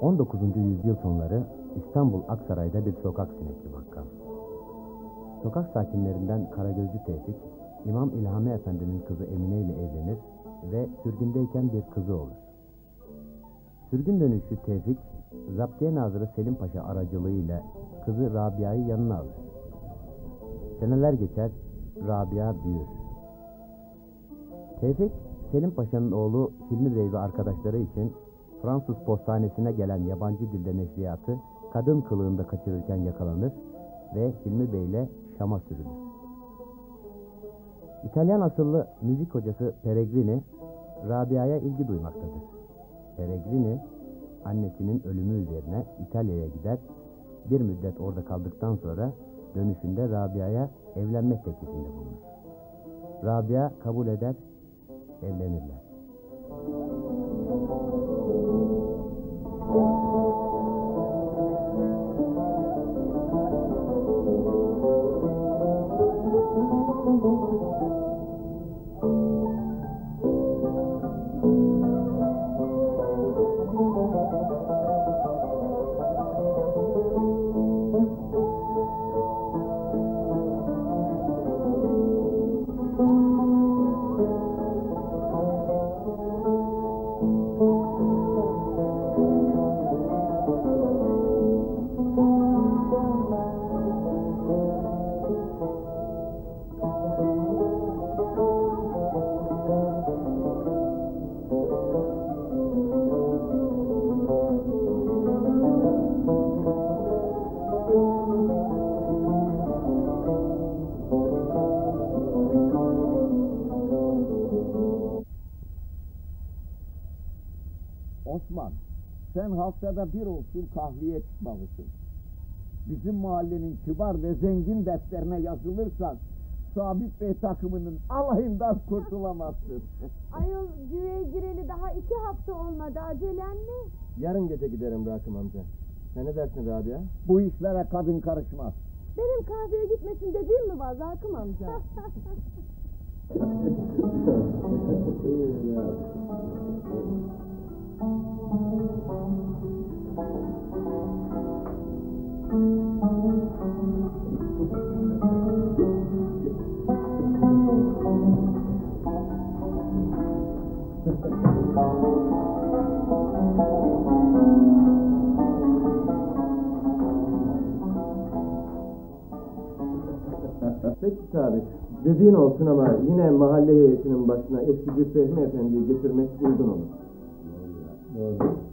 ...19. yüzyıl sonları İstanbul Aksaray'da bir sokak sinekli bakkal. Sokak sakinlerinden Karagözlü Tevfik, İmam İlhami Efendi'nin kızı Emine ile evlenir ve sürgündeyken bir kızı olur. Sürgün dönüşü Tevfik, Zaptiye Nazırı Selim Paşa aracılığıyla kızı Rabia'yı yanına alır. Seneler geçer, Rabia büyür. Tevfik, Selim Paşa'nın oğlu Hilmi Bey ve arkadaşları için Fransız postanesine gelen yabancı dilde neşriyatı kadın kılığında kaçırırken yakalanır ve Hilmi Bey ile Şam'a sürülür. İtalyan asıllı müzik hocası Peregrini, Rabia'ya ilgi duymaktadır. Peregrini, annesinin ölümü üzerine İtalya'ya gider, bir müddet orada kaldıktan sonra dönüşünde Rabia'ya evlenme teklifinde bulunur. Rabia kabul eder, evlenirler. Olsun kahveye çıkmalısın. Bizim mahallenin kibar ve zengin defterine yazılırsan, Sabit Bey takımının alayından kurtulamazsın. Ayol güveye gireli daha iki hafta olmadı acelen ne? Yarın gece giderim Rakım amca. Sen ne dersin Rabia? Bu işlere kadın karışmaz. Benim kahveye gitmesin dediğim mi var Zakım amca? Peki Sabit, dediğin olsun ama yine mahalle heyetinin başına eskici Fehmi Efendi'yi getirmek uygun olur. Doğru.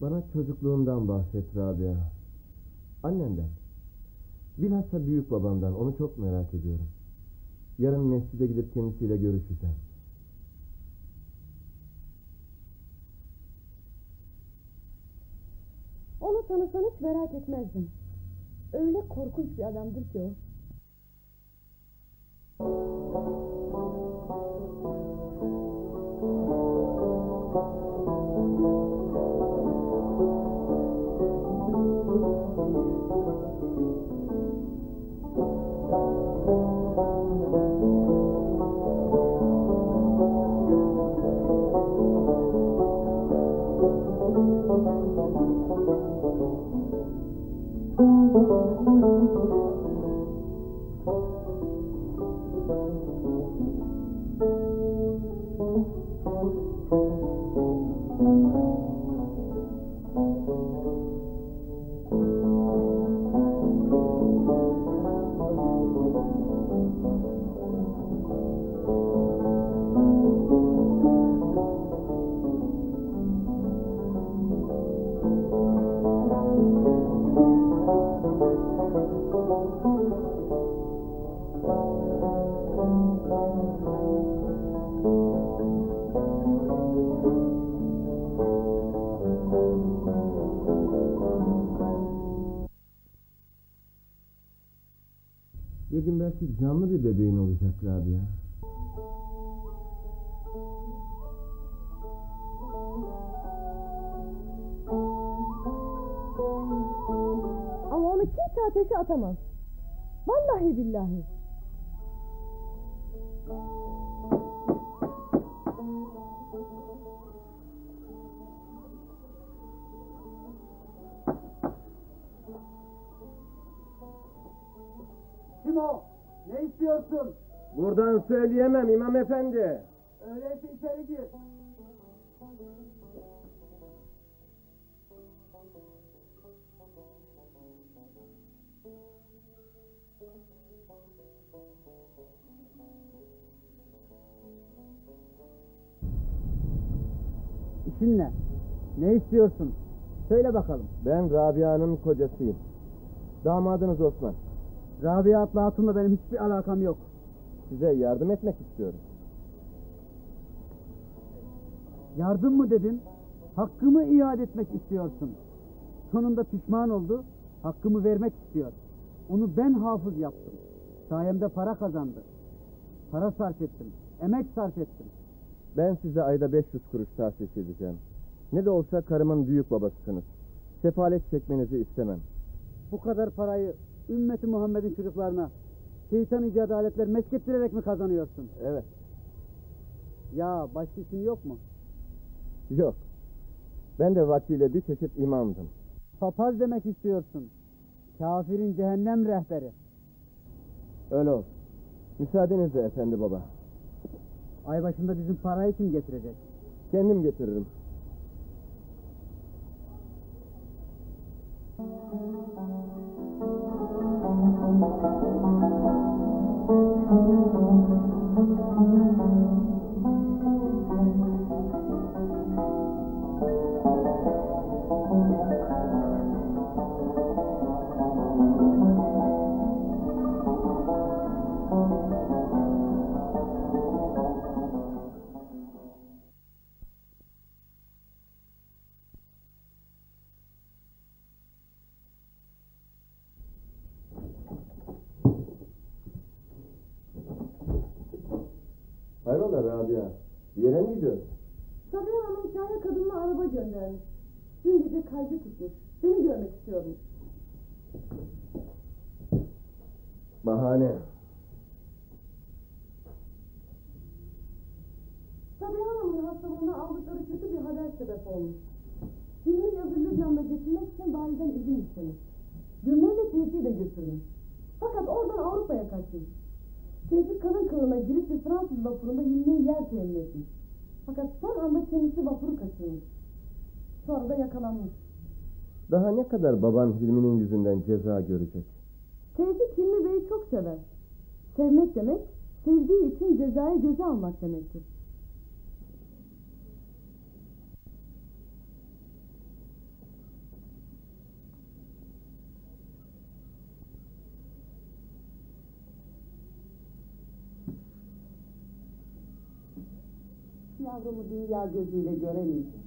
Bana çocukluğundan bahset Rabia. Annenden. Bilhassa büyük babamdan. Onu çok merak ediyorum. Yarın mescide gidip kendisiyle görüşeceğim. Onu tanısan hiç merak etmezdin. Öyle korkunç bir adamdır ki o. Bir canlı bir bebeğin olacak Rabia. Ama onu kimse ateşe atamaz. Vallahi billahi. İstiyorsun? Buradan söyleyemem İmam Efendi. Öyleyse içeri gir. İşin ne? Ne istiyorsun? Söyle bakalım. Ben Rabia'nın kocasıyım. Damadınız Osman. Rabia adlı hatunla benim hiçbir alakam yok. Size yardım etmek istiyorum. Yardım mı dedin? Hakkımı iade etmek istiyorsun. Sonunda pişman oldu. Hakkımı vermek istiyor. Onu ben hafız yaptım. Sayemde para kazandı. Para sarf ettim. Emek sarf ettim. Ben size ayda 500 kuruş tahsis edeceğim. Ne de olsa karımın büyük babasısınız. Sefalet çekmenizi istemem. Bu kadar parayı ümmeti Muhammed'in çocuklarına şeytan icadı aletler meşkettirerek mi kazanıyorsun? Evet. Ya başka işin yok mu? Yok. Ben de vaktiyle bir çeşit imamdım. Papaz demek istiyorsun. Kafirin cehennem rehberi. Öyle olsun. Müsaadenizle efendi baba. Ay başında bizim parayı kim getirecek? Kendim getiririm. Hayrola Rabia? Bir yere mi gidiyorsun? Sabiha Hanım Kaya kadınla araba göndermiş. Dün gece kalbi tutmuş. Seni görmek istiyormuş. Bahane. Sabiha Hanım'ın hastalığına aldıkları kötü bir haber sebep olmuş. Hilmi yazı Lübnan'da geçirmek için validen izin istemiş. Gürneyle Tevfik'i de götürmüş. Fakat oradan Avrupa'ya kaçmış. Tevfik kadın kılığına girip bir Fransız vapurunda Hilmi'ye yer temin etmiş. Fakat son anda kendisi vapuru kaçırmış. Sonra da yakalanmış. Daha ne kadar baban Hilmi'nin yüzünden ceza görecek? Tevfik Hilmi Bey'i çok sever. Sevmek demek, sevdiği için cezayı göze almak demektir. Yavrumu dünya gözüyle göremeyeceğim.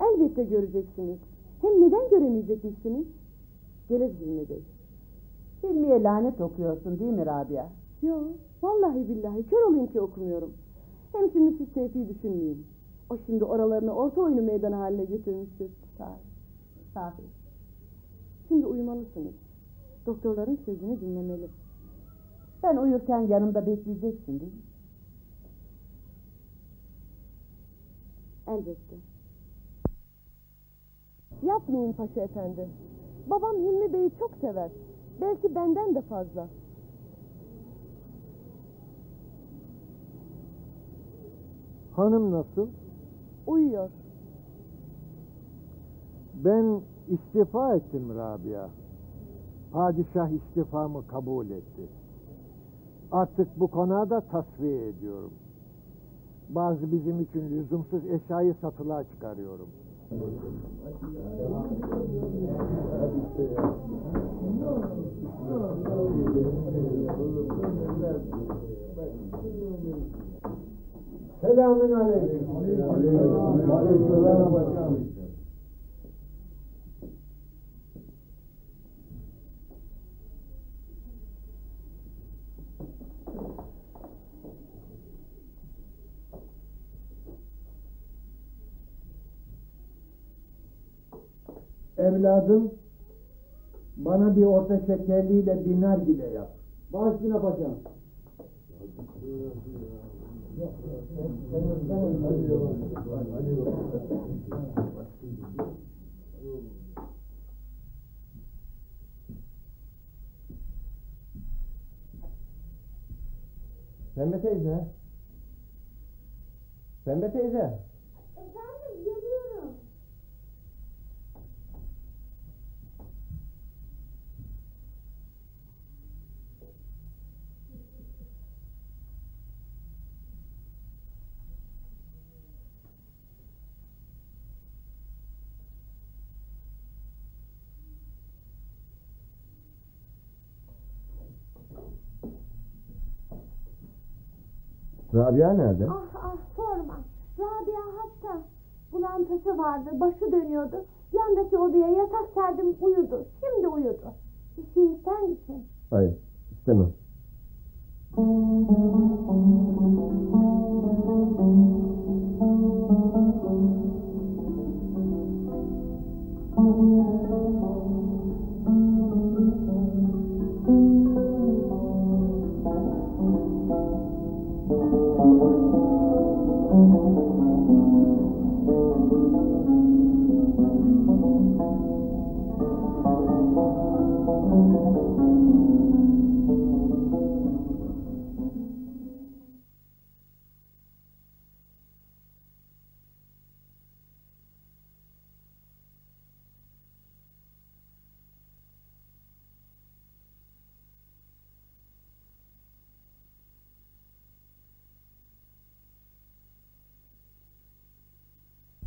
Elbette göreceksiniz. Hem neden göremeyecekmişsiniz? Gelir Hilmi Bey. Hilmiye lanet okuyorsun değil mi Rabia? Yo, vallahi billahi kör olayım ki okumuyorum. Hem şimdi siz Tevfik'i düşünmeyin. O şimdi oralarını orta oyunu meydanı haline getirmiştir. Sahi. Sahi. Şimdi uyumalısınız. Doktorların sözünü dinlemeli. Ben uyurken yanımda bekleyeceksin değil mi? Elbette. Yapmayın Paşa Efendi. Babam Hilmi Bey'i çok sever. Belki benden de fazla. Hanım nasıl? Uyuyor. Ben istifa ettim Rabia. Padişah istifamı kabul etti. Artık bu konağı da tasfiye ediyorum. Bazı bizim için lüzumsuz eşyayı satılığa çıkarıyorum. Selamün aleyküm. Aleyküm. Evladım, bana bir orta şekerliyle bir nargile yap. Başına paşam. Pembe teyze. Pembe teyze. Rabia nerede? Ah ah sorma. Rabia hasta. Bulantası vardı. Başı dönüyordu. Yandaki odaya yatak serdim uyudu. Şimdi uyudu. Bir şey ister misin? Hayır, istemem.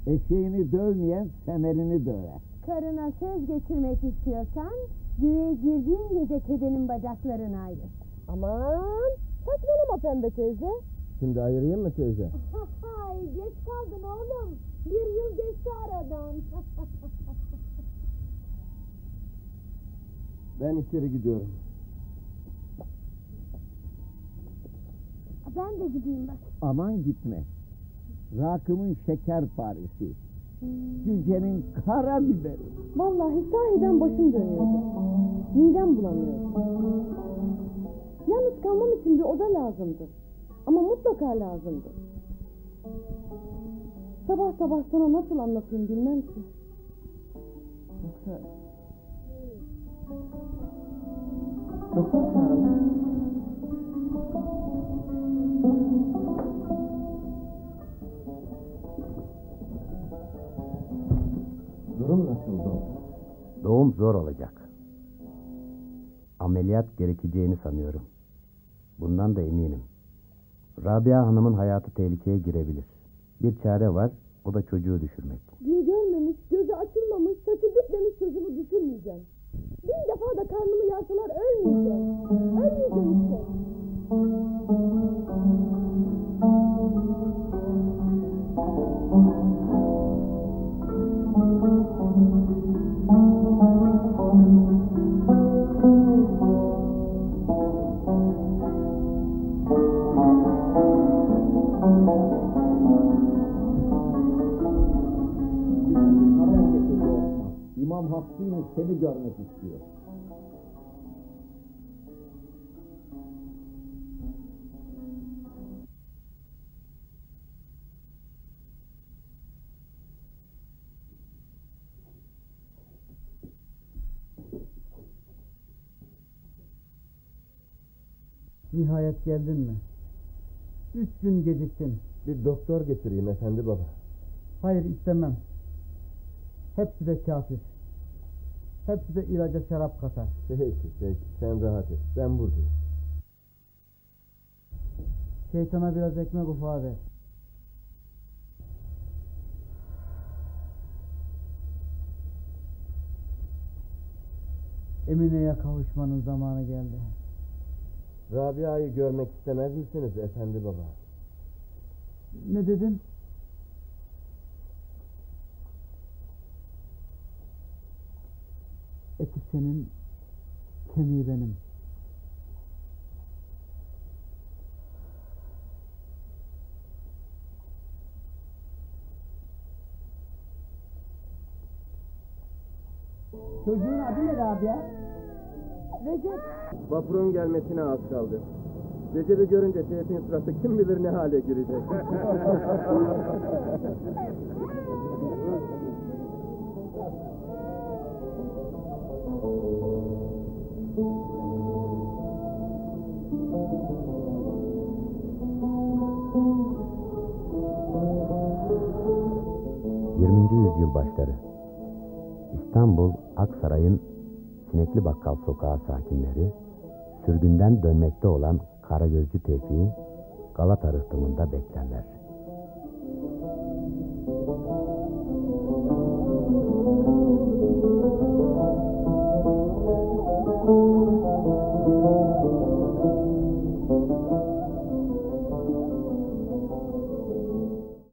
Eşeğini dövmeyen semerini döver. Karına söz geçirmek istiyorsan güve girdiğin gece kedenin bacaklarını ayır. Aman saçmalama pembe teyze. Şimdi ayırayım mı teyze? Hay geç kaldın oğlum. Bir yıl geçti aradan. Ben içeri gidiyorum. ben de gideyim bak. Aman gitme. Rakımın şeker parisi. Cücenin kara biberi. Vallahi sahiden başım dönüyordu. Midem bulanıyordu. Yalnız kalmam için bir oda lazımdı. Ama mutlaka lazımdı. Sabah sabah sana nasıl anlatayım bilmem ki. Yoksa... Doktor çağıralım. Durum nasıl doktor? Doğum zor olacak. Ameliyat gerekeceğini sanıyorum. Bundan da eminim. Rabia Hanım'ın hayatı tehlikeye girebilir. Bir çare var, o da çocuğu düşürmek. Gün görmemiş, gözü açılmamış, saçı bitmemiş çocuğumu düşürmeyeceğim. Bin defa da karnımı yarsalar ölmeyeceğim. Ölmeyeceğim işte. Haber getirdi Osman. İmam Hakkı'nın seni görmek istiyor. Nihayet geldin mi? Üç gün geciktin. Bir doktor getireyim efendi baba. Hayır istemem. Hepsi de kafir. Hepsi de ilaca şarap katar. Peki peki sen rahat et. Ben buradayım. Şeytana biraz ekmek ufağı ver. Emine'ye kavuşmanın zamanı geldi. Rabia'yı görmek istemez misiniz efendi baba? Ne dedin? Eti senin, kemiği benim. Çocuğun adı ne Rabia? Recep Vapurun gelmesine az kaldı. Recep'i görünce Seyf'in sırası kim bilir ne hale girecek. ...20. yüzyıl başları. İstanbul Aksaray'ın Sinekli Bakkal Sokağı sakinleri... ...sürgünden dönmekte olan Karagözcü Tevfik'i... ...Galata rıhtımında beklerler.